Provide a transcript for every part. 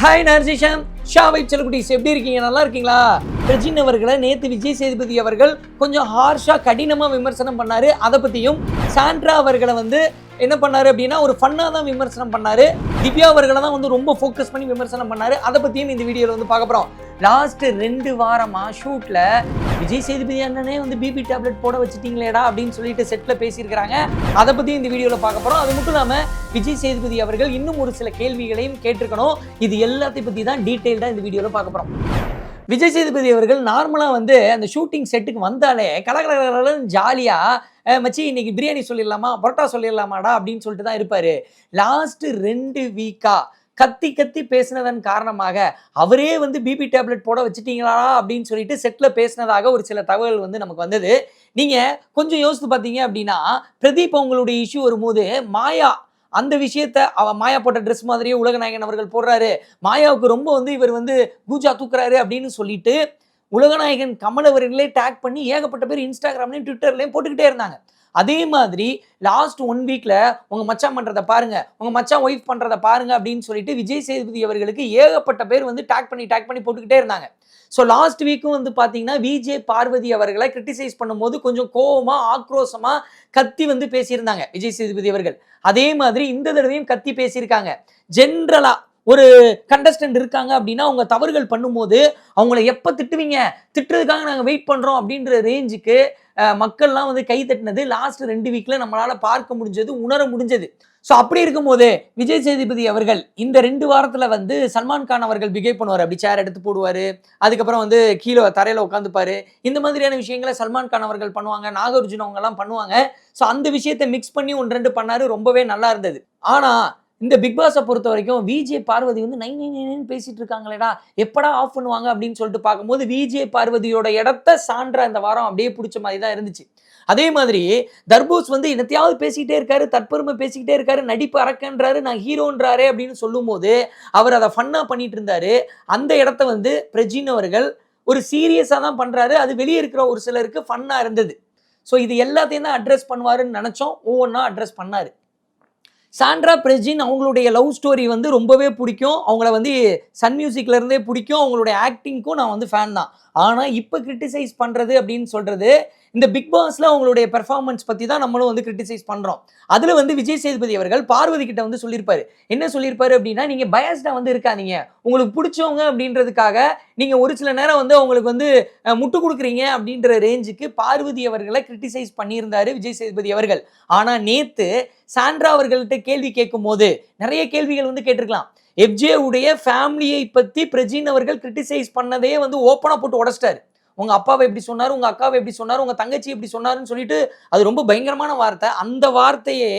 Hi நர்ஜிஷம் Shah செல்குட்டிஸ் எப்படி இருக்கீங்க? நல்லா இருக்கீங்களா? பிரஜின் அவர்களை நேத்து விஜய் சேதுபதி அவர்கள் கொஞ்சம் ஹார்ஷா கடினமா விமர்சனம் பண்ணாரு. அதை பத்தியும் சாண்ட்ரா அவர்களை வந்து என்ன பண்ணாரு அப்படின்னா ஒரு ஃபன்னா தான் விமர்சனம் பண்ணாரு. திவ்யா அவர்களை தான் வந்து ரொம்ப ஃபோக்கஸ் பண்ணி விமர்சனம் பண்ணாரு. அதை பத்தியும் இந்த வீடியோல வந்து பார்க்க போறோம். லாஸ்ட் ரெண்டு வாரமா ஷூட்ல விஜய் சேதுபதி அண்ணனே வந்து பிபி டேப்லெட் போட வச்சுட்டீங்களேடா அப்படின்னு சொல்லிட்டு செட்ல பேசியிருக்கிறாங்க. அதை பத்தி இந்த வீடியோல பார்க்க போறோம். அது மட்டும் இல்லாம விஜய் சேதுபதி அவர்கள் இன்னும் ஒரு சில கேள்விகளையும் கேட்டிருக்கணும். இது எல்லாத்தையும் பத்தி தான் டீட்டெயில்டா இந்த வீடியோல பார்க்க போறோம். விஜய் சேதுபதி அவர்கள் நார்மலாக வந்து அந்த ஷூட்டிங் செட்டுக்கு வந்தாலே கலகலகலன்னு ஜாலியாக மச்சி இன்னைக்கு பிரியாணி சொல்லிடலாமா? பரோட்டா சொல்லிடலாமாடா? அப்படின்னு சொல்லிட்டு தான் இருப்பார். லாஸ்ட்டு ரெண்டு வீக்கா கத்தி கத்தி பேசினதன் காரணமாக அவரே வந்து பிபி டேப்லெட் போட வச்சுட்டீங்களா அப்படின்னு சொல்லிட்டு செட்டில் பேசினதாக ஒரு சில தகவல் வந்து நமக்கு வந்தது. நீங்கள் கொஞ்சம் யோசித்து பார்த்தீங்க அப்படின்னா பிரதீப் அவங்களுடைய இஷ்யூ வரும்போது மாயா அந்த விஷயத்த அவ மாயா போட்ட ட்ரெஸ் மாதிரியே உலகநாயகன் அவர்கள் போடுறாரு. மாயாவுக்கு ரொம்ப வந்து இவர் வந்து பூஜா தூக்குறாரு அப்படின்னு சொல்லிட்டு உலகநாயகன் கமல் அவர்களே டேக் பண்ணி ஏகப்பட்ட பேர் இன்ஸ்டாகிராம்லையும் ட்விட்டர்லையும் போட்டுக்கிட்டே இருந்தாங்க. அதே மாதிரி லாஸ்ட் ஒன் வீக்ல உங்க மச்சான் பண்றதை பாருங்க. உங்க மச்சான் ஒய்ஃப் பண்றதை பாருங்க அப்படின்னு சொல்லிட்டு விஜய் சேதுபதி அவர்களுக்கு ஏகப்பட்ட பேர் வந்து டேக் பண்ணி டேக் பண்ணி போட்டுக்கிட்டே இருந்தாங்க. ஸோ லாஸ்ட் வீக்கும் வந்து பார்த்தீங்கன்னா விஜே பார்வதி அவர்களை கிரிட்டிசைஸ் பண்ணும்போது கொஞ்சம் கோபமாக ஆக்ரோஷமாக கத்தி வந்து பேசியிருந்தாங்க விஜய் சேதுபதி அவர்கள். அதே மாதிரி இந்த தடவையும் கத்தி பேசியிருக்காங்க. ஜென்ரலாக ஒரு கண்டஸ்டன்ட் இருக்காங்க அப்படின்னா அவங்க தவறுகள் பண்ணும்போது அவங்கள எப்போ திட்டுவீங்க? திட்டுறதுக்காக நாங்கள் வெயிட் பண்ணுறோம் அப்படின்ற ரேஞ்சுக்கு மக்கள்லாம் வந்து கை தட்டினது லாஸ்ட் ரெண்டு வீக்ல நம்மளால பார்க்க முடிஞ்சது உணர முடிஞ்சது. ஸோ அப்படி இருக்கும்போது விஜய் சேதுபதி அவர்கள் இந்த ரெண்டு வாரத்தில் வந்து சல்மான் கான் அவர்கள் பிகேவ் பண்ணுவார். அப்படி சேர் எடுத்து போடுவார். அதுக்கப்புறம் வந்து கீழே தரையில் உட்காந்துப்பார். இந்த மாதிரியான விஷயங்களை சல்மான் கான் அவர்கள் பண்ணுவாங்க நாகார்ஜுன் அவங்கெல்லாம் பண்ணுவாங்க. ஸோ அந்த விஷயத்தை மிக்ஸ் பண்ணி ஒன்று ரெண்டு பண்ணாரு ரொம்பவே நல்லா இருந்தது. ஆனால் இந்த பிக் பாஸை பொறுத்த வரைக்கும் விஜே பார்வதி வந்து நைன் நைன் நைன் பேசிட்டு இருக்காங்களேடா. எப்படா ஆஃப் பண்ணுவாங்க அப்படின்னு சொல்லிட்டு பார்க்கும்போது விஜே பார்வதியோட இடத்த சான்றா இந்த வாரம் அப்படியே பிடிச்ச மாதிரி தான் இருந்துச்சு. அதே மாதிரி தர்பூஸ் வந்து என்னத்தையாவது பேசிக்கிட்டே இருக்காரு தற்பெருமை பேசிக்கிட்டே இருக்காரு நடிப்பு அறக்கன்றாரு நான் ஹீரோன்றாரே அப்படின்னு சொல்லும்போது அவர் அதை ஃபன்னா பண்ணிட்டு இருந்தாரு. அந்த இடத்த வந்து பிரஜின் அவர்கள் ஒரு சீரியஸாக தான் பண்ணுறாரு அது வெளியே இருக்கிற ஒரு சிலருக்கு ஃபன்னாக இருந்தது. ஸோ இது எல்லாத்தையும் தான் அட்ரஸ் பண்ணுவாருன்னு நினச்சோம். ஒவ்வொன்றா அட்ரஸ் பண்ணார். சாண்ட்ரா பிரஜின் அவங்களுடைய லவ் ஸ்டோரி வந்து ரொம்பவே பிடிக்கும். அவங்கள வந்து சன் மியூசிக்லேருந்தே பிடிக்கும். அவங்களுடைய ஆக்டிங்க்கும் நான் வந்து ஃபேன் தான். ஆனால் இப்போ கிரிட்டிசைஸ் பண்ணுறது அப்படின்னு சொல்கிறது இந்த பிக் பாஸ்ல அவங்களுடைய பெர்ஃபார்மன்ஸ் பற்றி தான் நம்மளும் வந்து கிரிட்டிசைஸ் பண்ணுறோம் அதில் வந்து விஜய் சேதுபதி அவர்கள் பார்வதி கிட்ட வந்து சொல்லியிருப்பாரு என்ன சொல்லியிருப்பாரு அப்படின்னா நீங்கள் பயஸ்டாக வந்து இருக்காதீங்க. உங்களுக்கு பிடிச்சவங்க அப்படின்றதுக்காக நீங்கள் ஒரு சில நேரம் வந்து அவங்களுக்கு வந்து முட்டு கொடுக்குறீங்க அப்படின்ற ரேஞ்சுக்கு பார்வதி அவர்களை கிரிட்டிசைஸ் பண்ணியிருந்தாரு விஜய் சேதுபதி அவர்கள். ஆனால் நேத்து சாண்ட்ரா அவர்கள்ட்ட கேள்வி கேட்கும் போது நிறைய கேள்விகள் வந்து கேட்டிருக்கலாம். எஃப்ஜே உடைய ஃபேமிலியை பத்தி பிரஜின் அவர்கள் கிரிட்டிசைஸ் பண்ணதே வந்து ஓப்பனா போட்டு உடச்சிட்டாரு. உங்கள் அப்பாவை எப்படி சொன்னார் உங்கள் அக்காவை எப்படி சொன்னார் உங்கள் தங்கச்சி எப்படி சொன்னாருன்னு சொல்லிட்டு அது ரொம்ப பயங்கரமான வார்த்தை. அந்த வார்த்தையே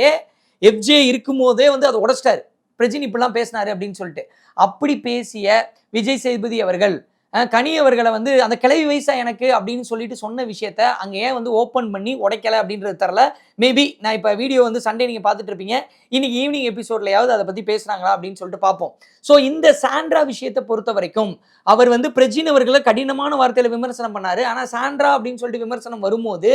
எஃப்ஜே இருக்கும்போதே வந்து அதை உடச்சிட்டாரு. பிரஜின் இப்படிலாம் பேசினாரு அப்படின்னு சொல்லிட்டு. அப்படி பேசிய விஜய் சேதுபதி அவர்கள் கனி அவர்களை வந்து அந்த கிளவி வயசா எனக்கு? அப்படின்னு சொல்லிட்டு சொன்ன விஷயத்த அங்கே ஏன் வந்து ஓப்பன் பண்ணி உடைக்கல அப்படின்றது தெரில மேபி நான் இப்போ வீடியோ வந்து சண்டே நீங்கள் பார்த்துட்டு இருப்பீங்க இன்னைக்கு ஈவினிங் எபிசோட்லையாவது அதை பற்றி பேசுகிறாங்களா அப்படின்னு சொல்லிட்டு பார்ப்போம். ஸோ இந்த சாண்ட்ரா விஷயத்தை பொறுத்த வரைக்கும் அவர் வந்து பிரஜின் அவர்களை கடினமான வார்த்தையில் விமர்சனம் பண்ணாரு. ஆனால் சாண்ட்ரா அப்படின்னு சொல்லிட்டு விமர்சனம் வரும்போது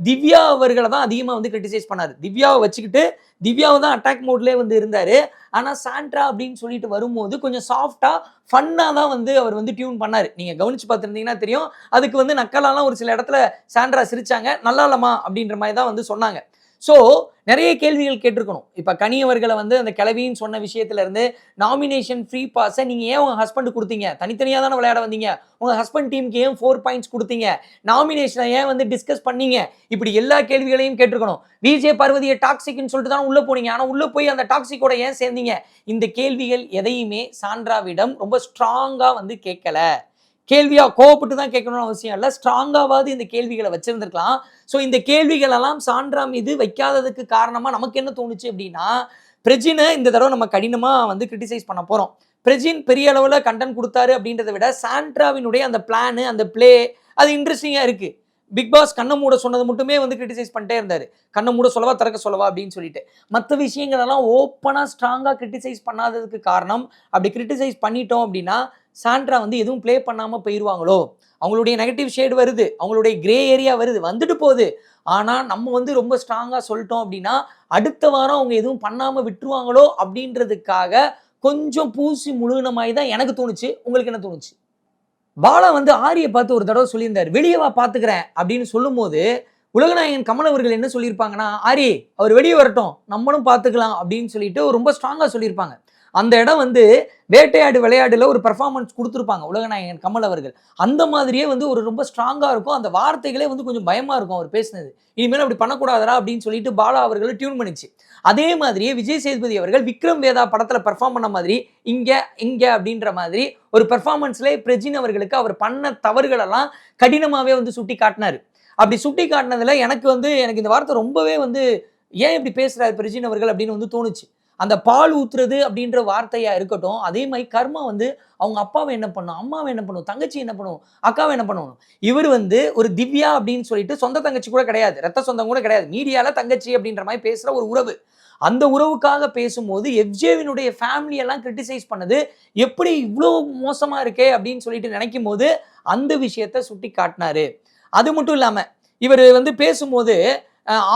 திவ்யா அவர்களை தான் அதிகமாக வந்து கிரிட்டிசைஸ் பண்ணார். திவ்யாவை வச்சுக்கிட்டு திவ்யாவை தான் அட்டாக் மோட்லேயே வந்து இருந்தார். ஆனால் சாண்ட்ரா அப்படின்னு சொல்லிட்டு வரும்போது கொஞ்சம் சாஃப்டாக ஃபன்னாக தான் வந்து அவர் வந்து டியூன் பண்ணார். நீங்கள் கவனிச்சு பார்த்துருந்தீங்கன்னா தெரியும். அதுக்கு வந்து நக்கலாலாம் ஒரு சில இடத்துல சாண்ட்ரா சிரிச்சாங்க. நல்லா இல்லம்மா அப்படின்ற மாதிரி தான் வந்து சொன்னாங்க. ஸோ நிறைய கேள்விகள் கேட்டிருக்கணும். இப்போ கனியவர்களை வந்து அந்த கிளவின்னு சொன்ன விஷயத்துல இருந்து நாமினேஷன் ஃப்ரீ பாஸை நீங்கள் ஏன் உங்கள் ஹஸ்பண்ட் கொடுத்தீங்க? தனித்தனியாக தானே விளையாட வந்தீங்க? உங்கள் ஹஸ்பண்ட் டீமுக்கு ஏன் ஃபோர் பாயிண்ட்ஸ் கொடுத்தீங்க? நாமினேஷனை ஏன் வந்து டிஸ்கஸ் பண்ணீங்க? இப்படி எல்லா கேள்விகளையும் கேட்டிருக்கணும். விஜே பார்வதியை டாக்ஸிக்னு சொல்லிட்டு தான் உள்ளே போனீங்க. ஆனால் உள்ளே போய் அந்த டாக்ஸிக்கோட ஏன் சேர்ந்தீங்க? இந்த கேள்விகள் எதையுமே சாண்ட்ராவிடம் ரொம்ப ஸ்ட்ராங்காக வந்து கேட்கல. கேள்வியாக கோவப்பட்டு தான் கேட்கணும்னு அவசியம் இல்லை. ஸ்ட்ராங்காவது இந்த கேள்விகளை வச்சுருந்துருக்கலாம். ஸோ இந்த கேள்விகளெல்லாம் சான்றா மீது வைக்காததுக்கு காரணமாக நமக்கு என்ன தோணுச்சு அப்படின்னா பிரஜினை இந்த தடவை நம்ம கடினமாக வந்து கிரிட்டிசைஸ் பண்ண போகிறோம் பிரஜின் பெரிய அளவில் கண்டென்ட் கொடுத்தாரு அப்படின்றத விட சாண்ட்ராவினுடைய அந்த பிளானு அந்த ப்ளே அது இன்ட்ரெஸ்டிங்காக இருக்குது பிக் பாஸ் கண்ணை மூட சொன்னது மட்டுமே வந்து கிரிட்டிசைஸ் பண்ணிட்டே இருந்தார். கண்ணை மூட சொல்லவா திறக்க சொல்லவா அப்படின்னு சொல்லிட்டு. மற்ற விஷயங்களெல்லாம் ஓப்பனாக ஸ்ட்ராங்காக கிரிட்டிசைஸ் பண்ணாததுக்கு காரணம் அப்படி கிரிட்டிசைஸ் பண்ணிட்டோம் அப்படின்னா சாண்ட்ரா வந்து எதுவும் ப்ளே பண்ணாமல் போயிடுவாங்களோ அவங்களுடைய நெகட்டிவ் ஷேடு வருது. அவங்களுடைய கிரே ஏரியா வருது. வந்துட்டு போகுது. ஆனால் நம்ம வந்து ரொம்ப ஸ்ட்ராங்காக சொல்லிட்டோம் அப்படின்னா அடுத்த வாரம் அவங்க எதுவும் பண்ணாமல் விட்டுருவாங்களோ அப்படின்றதுக்காக கொஞ்சம் பூசி முழுகின மாதிரி தான் எனக்கு தோணுச்சு. உங்களுக்கு என்ன தோணுச்சு? பாலா வந்து ஆரியை பார்த்து ஒரு தடவை சொல்லியிருந்தார். வெளியே வா பார்த்துக்கிறேன் அப்படின்னு சொல்லும்போது உலகநாயகன் கமல் அவர்கள் என்ன சொல்லியிருப்பாங்கன்னா ஆரி அவர் வெளியே வரட்டும். நம்மளும் பார்த்துக்கலாம் அப்படின்னு சொல்லிட்டு ரொம்ப ஸ்ட்ராங்காக சொல்லியிருப்பாங்க. அந்த இடம் வந்து வேட்டையாடு விளையாடுல ஒரு பெர்ஃபார்மன்ஸ் கொடுத்துருப்பாங்க உலகநாயகன் கமல் அவர்கள். அந்த மாதிரியே வந்து ஒரு ரொம்ப ஸ்ட்ராங்காக இருக்கும். அந்த வார்த்தைகளே வந்து கொஞ்சம் பயமாக இருக்கும் அவர் பேசினது. இனிமேல் அப்படி பண்ணக்கூடாதரா அப்படின்னு சொல்லிட்டு பாலா அவர்களை டியூன் பண்ணிச்சு. அதே மாதிரியே விஜய் சேதுபதி அவர்கள் விக்ரம் வேதா படத்தில் பெர்ஃபார்ம் பண்ண மாதிரி இங்கே இங்கே அப்படின்ற மாதிரி ஒரு பெர்ஃபார்மன்ஸ்லேயே பிரஜின் அவர்களுக்கு அவர் பண்ண தவறுகளெல்லாம் கடினமாகவே வந்து சுட்டி காட்டினார். அப்படி சுட்டி காட்டினதில் எனக்கு வந்து எனக்கு இந்த வார்த்தை ரொம்பவே வந்து ஏன் இப்படி பேசுகிறார் பிரஜின் அவர்கள் அப்படின்னு வந்து தோணுச்சு. அந்த பால் ஊத்துறது அப்படின்ற வார்த்தையா இருக்கட்டும் அதே மாதிரி கர்மா வந்து அவங்க அப்பாவை என்ன பண்ணும் அம்மாவை என்ன பண்ணும் தங்கச்சி என்ன பண்ணும் அக்காவை என்ன பண்ணுவோம் இவர் வந்து ஒரு திவ்யா அப்படின்னு சொல்லிட்டு சொந்த தங்கச்சி கூட கிடையாது ரத்த சொந்தம் கூட கிடையாது மீடியால தங்கச்சி அப்படின்ற மாதிரி பேசுற ஒரு உறவு. அந்த உறவுக்காக பேசும்போது எஃப்ஜேவினுடைய ஃபேமிலி எல்லாம் கிரிட்டிசைஸ் பண்ணது எப்படி இவ்வளோ மோசமா இருக்கே அப்படின்னு சொல்லிட்டு நினைக்கும் போது அந்த விஷயத்த சுட்டி காட்டினாரு. அது மட்டும் இல்லாம இவர் வந்து பேசும்போது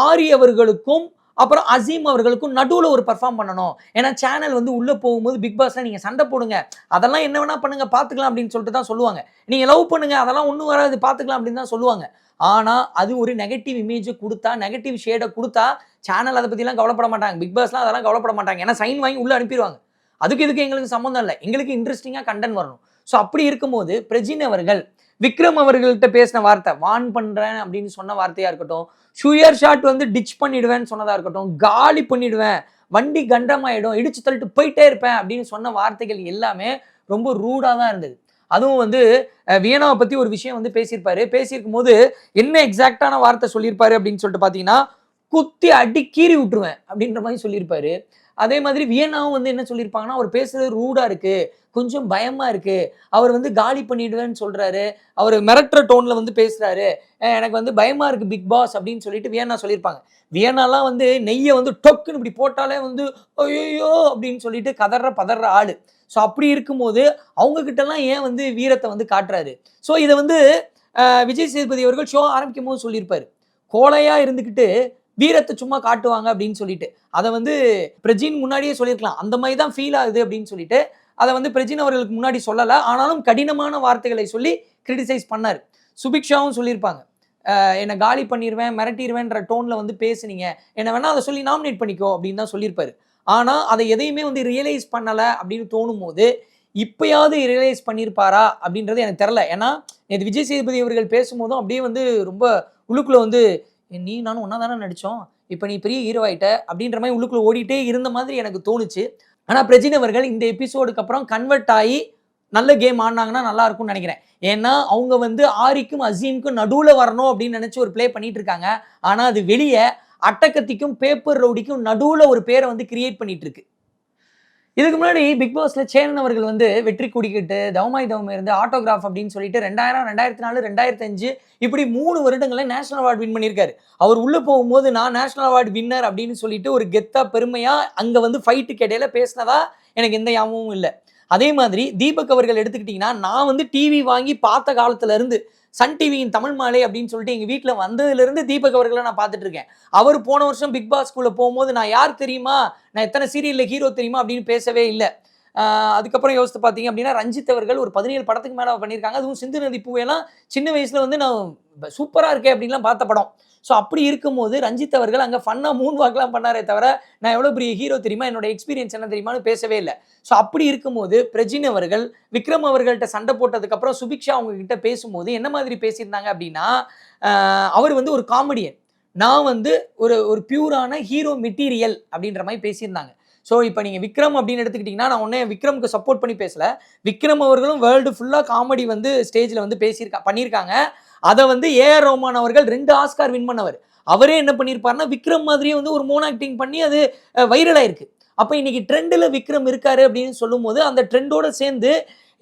ஆரியவர்களுக்கும் அவர்களுக்கும் அப்புறம் அசீம் அவர்களுக்கும் நடுவில் ஒரு பெர்ஃபார்ம் பண்ணணும். ஏன்னா சேனல் வந்து உள்ளே போகும்போது பிக் பாஸில் நீங்கள் சண்டை போடுங்க. அதெல்லாம் என்ன வேணால் பண்ணுங்க பார்த்துக்கலாம் அப்படின்னு சொல்லிட்டு தான் சொல்லுவாங்க. நீங்கள் லவ் பண்ணுங்க அதெல்லாம் ஒன்றும் வராது பார்த்துக்கலாம் அப்படின்னு தான் சொல்லுவாங்க. ஆனால் அது ஒரு நெகட்டிவ் இமேஜை கொடுத்தா நெகட்டிவ் ஷேடை கொடுத்தா சேனல் அதை பற்றிலாம் கவலைப்பட மாட்டாங்க. பிக் பாஸ்லாம் அதெல்லாம் கவலைப்பட மாட்டாங்க. ஏன்னா சைன் வாங்கி உள்ளே அனுப்பிடுவாங்க அதுக்கு இதுக்கு எங்களுக்கு சம்மந்தம் இல்லை. எங்களுக்கு இன்ட்ரெஸ்டிங்காக கண்டென்ட் வரணும். ஸோ அப்படி இருக்கும்போது பிரஜின் அவர்கள் விக்ரம் அவர்கள்ட்ட பேசின வார்த்தை வான் பண்ணுறேன் அப்படின்னு சொன்ன வார்த்தையாக இருக்கட்டும் ஷுயர் ஷாட் வந்து டிச் பண்ணிடுவேன்னு சொன்னதாக இருக்கட்டும் காலி பண்ணிடுவேன் வண்டி கண்டமாயிடும் இடிச்சு தள்ளிட்டு போயிட்டே இருப்பேன் அப்படின்னு சொன்ன வார்த்தைகள் எல்லாமே ரொம்ப ரூடாக தான் இருந்தது. அதுவும் வந்து வியனாவை பற்றி ஒரு விஷயம் வந்து பேசியிருப்பாரு. பேசியிருக்கும் போது என்ன எக்ஸாக்டான வார்த்தை சொல்லியிருப்பாரு? அப்படின்னு சொல்லிட்டு பார்த்தீங்கன்னா குத்தி அடி கீறி விட்டுருவேன் அப்படின்ற மாதிரி சொல்லியிருப்பாரு. அதே மாதிரி வியன்னாவும் வந்து என்ன சொல்லியிருப்பாங்கன்னா அவர் பேசுறது ரூடா இருக்கு கொஞ்சம் பயமா இருக்கு. அவர் வந்து காலி பண்ணிடுவேன்னு சொல்றாரு. அவர் மிரட்டுற டோன்ல வந்து பேசுறாரு. எனக்கு வந்து பயமா இருக்கு பிக் பாஸ் அப்படின்னு சொல்லிட்டு வியன்னா சொல்லியிருப்பாங்க. வியன்னாலாம் வந்து நெய்யை வந்து டொக்குன்னு இப்படி போட்டாலே வந்து ஐயோ அப்படின்னு சொல்லிட்டு கதற பதற ஆளு. ஸோ அப்படி இருக்கும்போது அவங்கக்கிட்டலாம் ஏன் வந்து வீரத்தை வந்து காட்டுறாரு? ஸோ இதை வந்து விஜய் சேதுபதி அவர்கள் ஷோ ஆரம்பிக்கும் போது சொல்லியிருப்பார். கோலையாக இருந்துக்கிட்டு வீரத்தை சும்மா காட்டுவாங்க அப்படின்னு சொல்லிட்டு. அதை வந்து பிரஜின் முன்னாடியே சொல்லியிருக்கலாம். அந்த மாதிரி தான் ஃபீல் ஆகுது அப்படின்னு சொல்லிட்டு. அதை வந்து பிரஜின் அவர்களுக்கு முன்னாடி சொல்லலை. ஆனாலும் கடினமான வார்த்தைகளை சொல்லி கிரிட்டிசைஸ் பண்ணார். சுபிக்ஷாவும் சொல்லியிருப்பாங்க. என்னை காலி பண்ணிடுவேன் மிரட்டிடுவேன்ற டோனில் வந்து பேசுனீங்க. என்னை வேணால் அதை சொல்லி நாமினேட் பண்ணிக்கோ அப்படின்னு தான் சொல்லியிருப்பாரு. ஆனால் அதை எதையுமே வந்து ரியலைஸ் பண்ணலை அப்படின்னு தோணும் போது இப்பயாவது ரியலைஸ் பண்ணியிருப்பாரா அப்படின்றது எனக்கு தெரில ஏன்னா நேற்று விஜய் சேதுபதி அவர்கள் பேசும்போதும் அப்படியே வந்து ரொம்ப உள்ளுக்குள்ள வந்து நீ நானும் ஒன்றா தானே நடித்தோம் இப்போ நீ பெரிய ஹீரோ ஆயிட்ட அப்படின்ற மாதிரி உள்ளுக்குள்ள ஓடிட்டே இருந்த மாதிரி எனக்கு தோணுச்சு. ஆனால் பிரஜின் அவர்கள் இந்த எபிசோடுக்கு அப்புறம் கன்வெர்ட் ஆகி நல்ல கேம் ஆடினாங்கன்னா நல்லா இருக்கும்னு நினைக்கிறேன். ஏன்னா அவங்க வந்து ஆரிக்கும் அசீமுக்கும் நடுவில் வரணும் அப்படின்னு நினச்சி ஒரு ப்ளே பண்ணிட்டு இருக்காங்க. ஆனால் அது வெளியே அட்டக்கத்திக்கும் பேப்பர் ரவுடிக்கும் நடுவில் ஒரு பேரை வந்து கிரியேட் பண்ணிட்டு இருக்கு. இதுக்கு முன்னாடி பிக் பாஸ்ல சேனன் அவர்கள் வந்து வெற்றி குடிக்கிட்டு தவமாய் தவம் இருந்து ஆட்டோகிராஃப் அப்படின்னு சொல்லிட்டு ரெண்டாயிரம் ரெண்டாயிரத்தி நாலு ரெண்டாயிரத்தி அஞ்சு இப்படி மூணு வருடங்கள நேஷனல் அவார்டு வின் பண்ணியிருக்காரு. அவர் உள்ள போகும்போது நான் நேஷனல் அவார்டு வின்னர் அப்படின்னு சொல்லிட்டு ஒரு கெத்தா பெருமையா அங்க வந்து ஃபைட்டுக்கு இடையில பேசினதா எனக்கு எந்த ஞாபகமும் இல்லை. அதே மாதிரி தீபக் அவர்கள் எடுத்துக்கிட்டிங்கன்னா நான் வந்து டிவி வாங்கி பார்த்த காலத்துல இருந்து சன் டிவியின் தமிழ் மாலை அப்படின்னு சொல்லிட்டு எங்கள் வீட்டில் வந்ததுலேருந்து தீபக் அவர்களை நான் பார்த்துட்டு இருக்கேன் அவர் போன வருஷம் பிக் பாஸ்குள்ளே போகும்போது நான் யார் தெரியுமா? நான் எத்தனை சீரியலில் ஹீரோ தெரியுமா? அப்படின்னு பேசவே இல்லை. அதுக்கப்புறம் யோசித்து பார்த்தீங்க அப்படின்னா ரஞ்சித் அவர்கள் ஒரு பதினேழு படத்துக்கு மேலே பண்ணியிருக்காங்க. அதுவும் சிந்து நதி பூவெல்லாம் சின்ன வயசில் வந்து நான் சூப்பராக இருக்கேன் அப்படின்லாம் பார்த்த படம். ஸோ அப்படி இருக்கும்போது ரஞ்சித் அவர்கள் அங்கே ஃபன்னாக மூன் வாக்கெலாம் பண்ணாரே தவிர நான் எவ்வளோ பெரிய ஹீரோ தெரியுமா? என்னோட எக்ஸ்பீரியன்ஸ் என்ன தெரியுமான்னு பேசவே இல்லை. ஸோ அப்படி இருக்கும்போது பிரஜின் அவர்கள் விக்ரம் அவர்கள்ட்ட சண்டை போட்டதுக்கப்புறம் சுபிக்ஷா அவங்க கிட்ட பேசும்போது என்ன மாதிரி பேசியிருந்தாங்க அப்படின்னா அவர் வந்து ஒரு காமெடியன் நான் வந்து ஒரு ஒரு பியூரான ஹீரோ மெட்டீரியல் அப்படின்ற மாதிரி பேசியிருந்தாங்க. ஸோ இப்போ நீங்கள் விக்ரம் அப்படின்னு எடுத்துக்கிட்டிங்கன்னா நான் உடனே விக்ரமுக்கு சப்போர்ட் பண்ணி பேசலை. விக்ரம் அவர்களும் வேர்ல்டு ஃபுல்லாக காமெடி வந்து ஸ்டேஜில் வந்து பேசியிருக்கா பண்ணியிருக்காங்க. அதை வந்து ஏஆர் ரோமான் அவர்கள் ரெண்டு ஆஸ்கார் வின் பண்ணவர். அவரே என்ன பண்ணியிருப்பாருன்னா விக்ரம் மாதிரியே வந்து ஒரு மோன் ஆக்டிங் பண்ணி அது வைரல் ஆயிருக்கு. அப்போ இன்னைக்கு ட்ரெண்டில் விக்ரம் இருக்காரு அப்படின்னு சொல்லும்போது அந்த ட்ரெண்டோட சேர்ந்து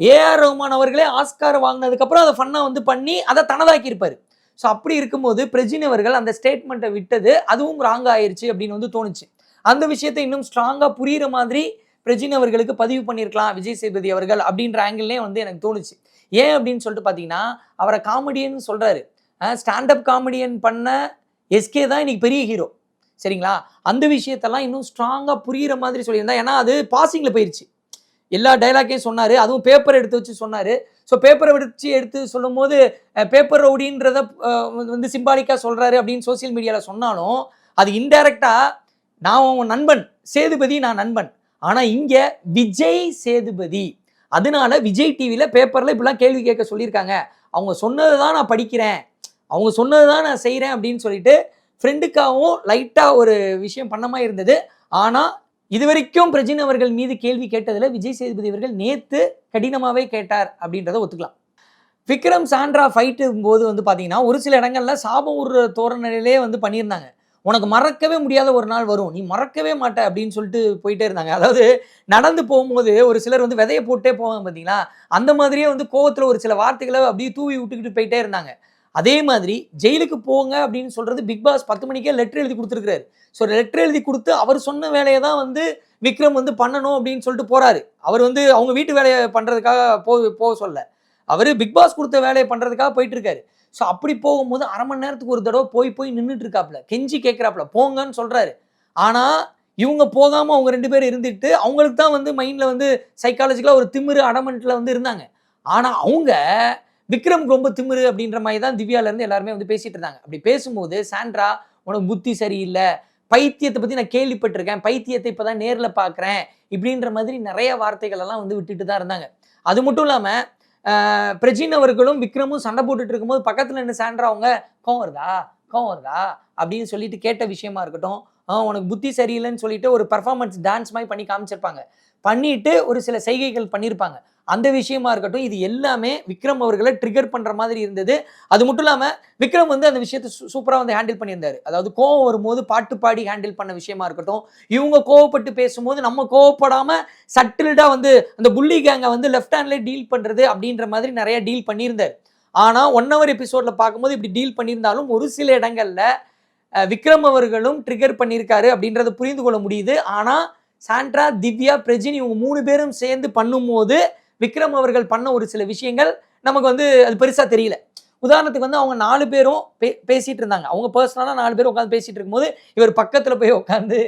ஏஆர் ரஹ்மான் அவர்களே ஆஸ்கார் வாங்கினதுக்கப்புறம் அதை ஃபன்னாக வந்து பண்ணி அதை தனதாக்கியிருப்பார். ஸோ அப்படி இருக்கும்போது பிரஜின் அவர்கள் அந்த ஸ்டேட்மெண்ட்டை விட்டது அதுவும் ராங் ஆயிடுச்சு அப்படின்னு வந்து தோணுச்சு. அந்த விஷயத்தை இன்னும் ஸ்ட்ராங்காக புரிகிற மாதிரி பிரஜின் அவர்களுக்கு பதிவு பண்ணியிருக்கலாம் விஜய் சேதுபதி அவர்கள் அப்படின்ற ஆங்கிள்லேயே வந்து எனக்கு தோணுச்சு. ஏன் அப்படின்னு சொல்லிட்டு பார்த்தீங்கன்னா அவரை காமெடியன் சொல்கிறாரு ஸ்டாண்டப் காமெடியன் பண்ண எஸ்கே தான் இன்னைக்கு பெரிய ஹீரோ சரிங்களா? அந்த விஷயத்தெல்லாம் இன்னும் ஸ்ட்ராங்காக புரிகிற மாதிரி சொல்லியிருந்தா ஏன்னா அது பாசிங்கில் போயிடுச்சு எல்லா டைலாக்கையும் சொன்னார். அதுவும் பேப்பர் எடுத்து வச்சு சொன்னார். ஸோ பேப்பரை வச்சு எடுத்து சொல்லும்போது பேப்பர் ரவுடின்றத வந்து சிம்பாலிக்காக சொல்கிறாரு அப்படின்னு சோஷியல் மீடியாவில் சொன்னாலும் அது இன்டைரக்டாக நான் உன் நண்பன் சேதுபதி நான் நண்பன். ஆனால் இங்கே விஜய் சேதுபதி. அதனால விஜய் டிவியில் பேப்பரில் இப்படிலாம் கேள்வி கேட்க சொல்லியிருக்காங்க. அவங்க சொன்னது தான் நான் படிக்கிறேன். அவங்க சொன்னது தான் நான் செய்கிறேன் அப்படின்னு சொல்லிட்டு ஃப்ரெண்டுக்காகவும் லைட்டாக ஒரு விஷயம் பண்ணமாக இருந்தது. ஆனால் இது வரைக்கும் பிரஜின் அவர்கள் மீது கேள்வி கேட்டதில் விஜய் சேதுபதி அவர்கள் நேற்று கடினமாகவே கேட்டார் அப்படின்றத ஒத்துக்கலாம். விக்ரம் சாண்ட்ரா ஃபைட்டு போது வந்து பார்த்தீங்கன்னா ஒரு சில இடங்கள்ல சாபம் ஊர் தோரணையிலே வந்து பண்ணியிருந்தாங்க. உனக்கு மறக்கவே முடியாத ஒரு நாள் வரும். நீ மறக்கவே மாட்ட அப்படின்னு சொல்லிட்டு போயிட்டே இருந்தாங்க. அதாவது நடந்து போகும்போது ஒரு சிலர் வந்து விதைய போட்டே போவாங்க பார்த்தீங்களா அந்த மாதிரியே வந்து கோவத்தில் ஒரு சில வார்த்தைகளை அப்படியே தூவி விட்டுக்கிட்டு போயிட்டே இருந்தாங்க. அதே மாதிரி ஜெயிலுக்கு போங்க அப்படின்னு சொல்கிறது பிக் பாஸ் பத்து மணிக்கே லெட்டர் எழுதி கொடுத்துருக்காரு ஸோ லெட்டர் எழுதி கொடுத்து அவர் சொன்ன வேலையை தான் வந்து விக்ரம் வந்து பண்ணணும் அப்படின்னு சொல்லிட்டு போகிறாரு அவர் வந்து அவங்க வீட்டு வேலையை பண்ணுறதுக்காக போ போக சொல்ல அவர் பிக் பாஸ் கொடுத்த வேலையை பண்ணுறதுக்காக போயிட்டு இருக்காரு. ஸோ அப்படி போகும்போது அரை மணி நேரத்துக்கு ஒரு தடவை போய் போய் நின்றுட்டு இருக்காப்ல கெஞ்சி கேட்குறாப்ல. போங்கன்னு சொல்கிறாரு ஆனால் இவங்க போகாமல் அவங்க ரெண்டு பேரும் இருந்துட்டு அவங்களுக்கு தான் வந்து மைண்டில் வந்து சைக்காலஜிக்கலாக ஒரு திமிரு அடமெண்ட்டில் வந்து இருந்தாங்க. ஆனால் அவங்க விக்ரம் ரொம்ப திமிரு அப்படின்ற மாதிரி தான் திவ்யாலேருந்து எல்லாருமே வந்து பேசிகிட்டு இருந்தாங்க. அப்படி பேசும்போது சாண்ட்ரா உனக்கு புத்தி சரியில்லை. பைத்தியத்தை பற்றி நான் கேள்விப்பட்டிருக்கேன். பைத்தியத்தை இப்போ தான் நேரில் பார்க்குறேன் இப்படின்ற மாதிரி நிறைய வார்த்தைகள் எல்லாம் வந்து விட்டுட்டு தான் இருந்தாங்க. அது மட்டும் இல்லாமல் பிரஜின் அவர்களும் விக்ரமும் சண்டை போட்டுட்டு இருக்கும்போது பக்கத்துல நின்று சாண்ட்ரா அவங்க கோவம் வருதா? கோவம் வருதா? அப்படின்னு சொல்லிட்டு கேட்ட விஷயமா இருக்கட்டும் உனக்கு புத்தி சரியில்லைன்னு சொல்லிட்டு ஒரு பர்ஃபார்மன்ஸ் டான்ஸ் மாதிரி பண்ணி காமிச்சிருப்பாங்க. பண்ணிட்டு ஒரு சில செய்கைகள் பண்ணியிருப்பாங்க அந்த விஷயமா இருக்கட்டும் இது எல்லாமே விக்ரம் அவர்களை ட்ரிகர் பண்ற மாதிரி இருந்தது. அது மட்டும் இல்லாம விக்ரம் வந்து அந்த விஷயத்தை சூப்பரா வந்து ஹேண்டில் பண்ணியிருந்தாரு. அதாவது கோவம் வரும்போது பாட்டு பாடி ஹேண்டில் பண்ண விஷயமா இருக்கட்டும் இவங்க கோவப்பட்டு பேசும்போது நம்ம கோவப்படாம சட்டில்டா வந்து அந்த புள்ளி கேங்கை வந்து லெஃப்ட் ஹேண்ட்ல டீல் பண்றது அப்படின்ற மாதிரி நிறைய டீல் பண்ணியிருந்தார். ஆனால் ஒன் ஹவர் எபிசோட்ல பார்க்கும்போது இப்படி டீல் பண்ணியிருந்தாலும் ஒரு சில இடங்கள்ல விக்ரம் அவர்களும் ட்ரிகர் பண்ணியிருக்காரு அப்படின்றத புரிந்து கொள்ள முடியுது. ஆனால் சாண்ட்ரா திவ்யா பிரஜின் இவங்க மூணு பேரும் சேர்ந்து பண்ணும்போது விக்ரம் அவர்கள் பண்ண ஒரு சில விஷயங்கள் நமக்கு வந்து அது பெருசாக தெரியல. உதாரணத்துக்கு வந்து அவங்க நாலு பேரும் பே பேசிட்டு இருந்தாங்க. அவங்க பர்சனலாக நாலு பேரும் உட்காந்து பேசிட்டு இருக்கும்போது இவர் பக்கத்தில் போய் உட்காந்து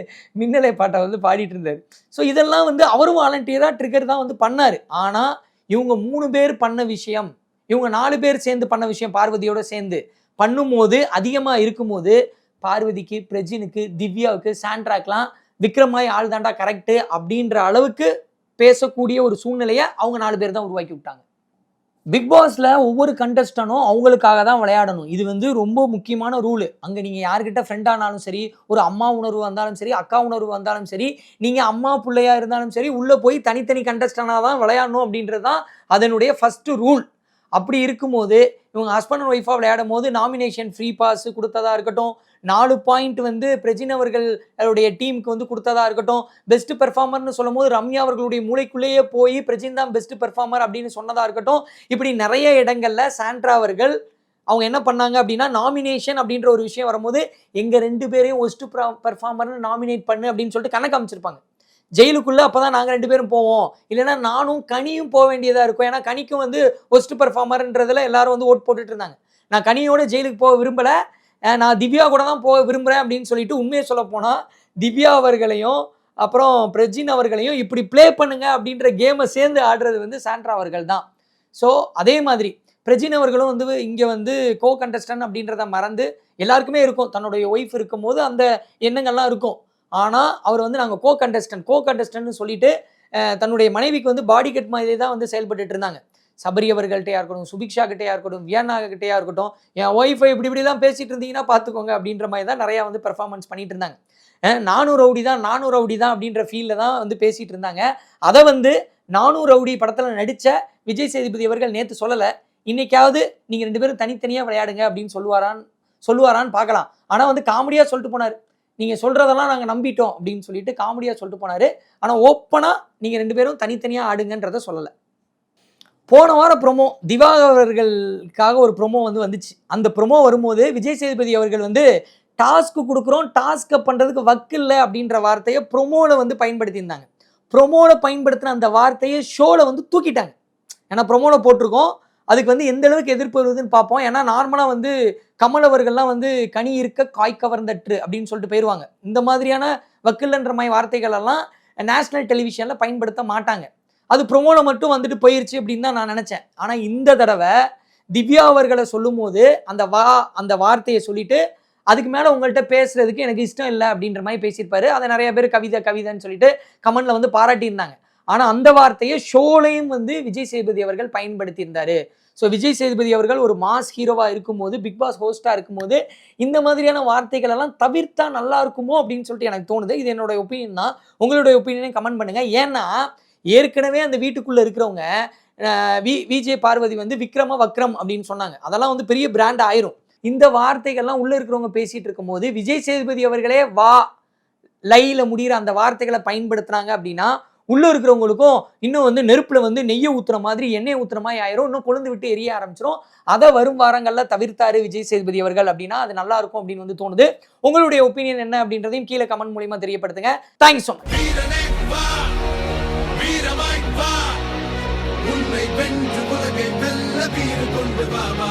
மின்னலை பாட்டை வந்து பாடிட்டு இருந்தார். ஸோ இதெல்லாம் வந்து அவரும் வாலண்டியராக ட்ரிகர் தான் வந்து பண்ணார். ஆனால் இவங்க மூணு பேர் பண்ண விஷயம் இவங்க நாலு பேர் சேர்ந்து பண்ண விஷயம் பார்வதியோட சேர்ந்து பண்ணும்போது அதிகமாக இருக்கும்போது பார்வதிக்கு பிரஜினுக்கு திவ்யாவுக்கு சாண்ட்ராக்லாம் விக்ரமாய் ஆள் தாண்டா கரெக்டு அப்படின்ற அளவுக்கு பேசக்கூடிய ஒரு சூழ்நிலையை அவங்க நாலு பேர் தான் உருவாக்கி விட்டாங்க. பிக் பாஸில் ஒவ்வொரு கண்டஸ்டனும் அவங்களுக்காக தான் விளையாடணும். இது வந்து ரொம்ப முக்கியமான ரூல் அங்கே நீங்கள் யார்கிட்ட ஃப்ரெண்ட் ஆனாலும் சரி ஒரு அம்மா உணர்வு வந்தாலும் சரி அக்கா உணர்வு வந்தாலும் சரி நீங்கள் அம்மா பிள்ளையாக இருந்தாலும் சரி உள்ளே போய் தனித்தனி கண்டஸ்டனாக தான் விளையாடணும் அப்படின்றது தான் அதனுடைய ஃபஸ்ட்டு ரூல் அப்படி இருக்கும்போது இவங்க ஹஸ்பண்ட் அண்ட் ஒய்ஃபாக விளையாடும் போது நாமினேஷன் ஃப்ரீ பாஸ் கொடுத்ததா இருக்கட்டும் நாலு பாயிண்ட் வந்து பிரஜின் அவர்களுடைய டீமுக்கு வந்து கொடுத்ததா இருக்கட்டும் பெஸ்ட் பெர்ஃபார்மர்னு சொல்லும் போது ரம்யா அவர்களுடைய மூளைக்குள்ளேயே போய் பிரஜின் தான் பெஸ்ட் பெர்ஃபார்மர் அப்படின்னு சொன்னதா இருக்கட்டும் இப்படி நிறைய இடங்கள்ல சாண்ட்ரா அவர்கள் அவங்க என்ன பண்ணாங்க அப்படின்னா நாமினேஷன் அப்படின்ற ஒரு விஷயம் வரும்போது எங்க ரெண்டு பேரையும் ஒஸ்ட் பெர்ஃபார்மர்னு நாமினேட் பண்ணு அப்படின்னு சொல்லிட்டு கணக்கு அமைச்சிருப்பாங்க. ஜெயிலுக்குள்ளே அப்போ தான் நாங்கள் ரெண்டு பேரும் போவோம். இல்லைன்னா நானும் கனியும் போக வேண்டியதாக இருக்கும். ஏன்னா கனிக்கும் வந்து ஒஸ்ட் பர்ஃபார்மர்ன்றதில் எல்லாரும் வந்து ஓட் போட்டுட்டு இருந்தாங்க. நான் கனியோட ஜெயிலுக்கு போக விரும்பலை. நான் திவ்யா கூட தான் போக விரும்புகிறேன் அப்படின்னு சொல்லிட்டு உண்மையை சொல்ல போனால் திவ்யா அவர்களையும் அப்புறம் பிரஜின் அவர்களையும் இப்படி ப்ளே பண்ணுங்க அப்படின்ற கேமை சேர்ந்து ஆடுறது வந்து சாண்ட்ரா அவர்கள் தான். ஸோ அதே மாதிரி பிரஜின் அவர்களும் வந்து இங்கே வந்து கோ கண்டஸ்டன் அப்படின்றத மறந்து எல்லாருக்குமே இருக்கும். தன்னுடைய ஒய்ஃப் இருக்கும்போது அந்த எண்ணங்கள்லாம் இருக்கும். ஆனால் அவர் வந்து நாங்கள் கோ கண்டஸ்டன்ட் கோ கண்டஸ்டன்ட்னு சொல்லிட்டு தன்னுடைய மனைவிக்கு வந்து பாடி கட் மாதிரி தான் வந்து செயல்பட்டு இருந்தாங்க. சபரி அவர்கள்ட்டையா இருக்கட்டும் சுபிக்ஷா கிட்டையா இருக்கட்டும் வியன்னா கிட்டையா இருக்கட்டும் என் ஒய்ஃபை இப்படி இப்படிலாம் பேசிட்டு இருந்தீங்கன்னா பார்த்துக்கோங்க அப்படின்ற மாதிரி தான் நிறையா வந்து பெர்ஃபார்மன்ஸ் பண்ணிட்டு இருந்தாங்க. நானும் ரவுடி தான் நானும் ரவுடி தான் அப்படின்ற ஃபீல்டில் தான் வந்து பேசிட்டு இருந்தாங்க. அதை வந்து நானும் ரவுடி படத்தில் நடித்த விஜய் சேதுபதி அவர்கள் நேற்று சொல்லலை. இன்னைக்காவது நீங்கள் ரெண்டு பேரும் தனித்தனியாக விளையாடுங்க அப்படின்னு சொல்லுவாரான்னு சொல்லுவாரான்னு பார்க்கலாம். ஆனால் வந்து காமெடியாக சொல்லிட்டு போனார். நீங்கள் சொல்கிறதெல்லாம் நாங்கள் நம்பிட்டோம் அப்படின்னு சொல்லிட்டு காமெடியாக சொல்லிட்டு போனார். ஆனால் ஓப்பனாக நீங்கள் ரெண்டு பேரும் தனித்தனியாக ஆடுங்கன்றத சொல்லலை. போன வாரம் ப்ரொமோ திவா அவர்களுக்காக ஒரு ப்ரொமோ வந்து வந்துச்சு. அந்த ப்ரொமோ வரும்போது விஜய் சேதுபதி அவர்கள் வந்து டாஸ்க்கு கொடுக்குறோம் டாஸ்க்கை பண்ணுறதுக்கு வக்கு இல்லை அப்படின்ற வார்த்தையை ப்ரொமோவில் வந்து பயன்படுத்தியிருந்தாங்க. ப்ரொமோவில் பயன்படுத்தின அந்த வார்த்தையை ஷோவில் வந்து தூக்கிட்டாங்க. ஏன்னா ப்ரொமோவில் போட்டிருக்கோம். அதுக்கு வந்து எந்த அளவுக்கு எதிர்ப்பு வருதுன்னு பார்ப்போம். ஏன்னா நார்மலாக வந்து கமல் அவர்கள்லாம் வந்து கனி இருக்க காய் கவர்ந்தற்று அப்படின்னு சொல்லிட்டு போயிடுவாங்க இந்த மாதிரியான வக்கில்லன்ற மாதிரி வார்த்தைகள் எல்லாம் நேஷனல் டெலிவிஷனில் பயன்படுத்த மாட்டாங்க. அது ப்ரொமோவில் மட்டும் வந்துட்டு போயிருச்சு அப்படின்னு தான் நான் நினச்சேன். ஆனால் இந்த தடவை திவ்யா அவர்களை சொல்லும்போது அந்த வா அந்த வார்த்தையை சொல்லிட்டு அதுக்கு மேலே உங்கள்கிட்ட பேசுறதுக்கு எனக்கு இஷ்டம் இல்லை அப்படின்ற மாதிரி பேசியிருப்பாரு. அதை நிறைய பேர் கவிதை கவிதைன்னு சொல்லிட்டு கமெண்ட்ல வந்து பாராட்டியிருந்தாங்க. ஆனால் அந்த வார்த்தையை ஷோலையும் வந்து விஜய் சேதுபதி அவர்கள் பயன்படுத்தியிருந்தாரு. ஸோ விஜய் சேதுபதி அவர்கள் ஒரு மாஸ் ஹீரோவாக இருக்கும்போது பிக் பாஸ் ஹோஸ்ட்டாக இருக்கும்போது இந்த மாதிரியான வார்த்தைகள் எல்லாம் தவிர்த்தா நல்லா இருக்குமோ அப்படின்னு சொல்லிட்டு எனக்கு தோணுது. இது என்னோட ஒப்பீனியன் தான். உங்களுடைய ஒப்பீனியனை கமெண்ட் பண்ணுங்க. ஏன்னா ஏற்கனவே அந்த வீட்டுக்குள்ளே இருக்கிறவங்க வி விஜே பார்வதி வந்து விக்ரம வக்ரம் அப்படின்னு சொன்னாங்க. அதெல்லாம் வந்து பெரிய பிராண்ட் ஆயிரும். இந்த வார்த்தைகள்லாம் உள்ளே இருக்கிறவங்க பேசிகிட்டு இருக்கும்போது விஜய் சேதுபதி அவர்களே வா லையில் முடிகிற அந்த வார்த்தைகளை பயன்படுத்துனாங்க அப்படின்னா உள்ளே இருக்கிறவங்களுக்கும் இன்னும் வந்து நெருப்பில் வந்து நெய்யை ஊற்றுற மாதிரி எண்ணெய் ஊத்துற மாதிரி ஆயிரும். இன்னும் கொழுந்து விட்டு எரிய ஆரம்பிச்சிடும் அதை வரும் வாரங்களில் தவிர்த்தாரு விஜய் சேதுபதி அவர்கள் அப்படின்னா அது நல்லா இருக்கும் அப்படின்னு வந்து தோணுது. உங்களுடைய ஒப்பீனியன் என்ன அப்படின்றதையும் கீழே கமெண்ட் மூலியமா தெரியப்படுத்துங்க. தேங்க்ஸ் ஸோ மச் வீரமாய் வா. உன்னை வென்று உலகை வெல்ல வீடு கொண்டு வாவா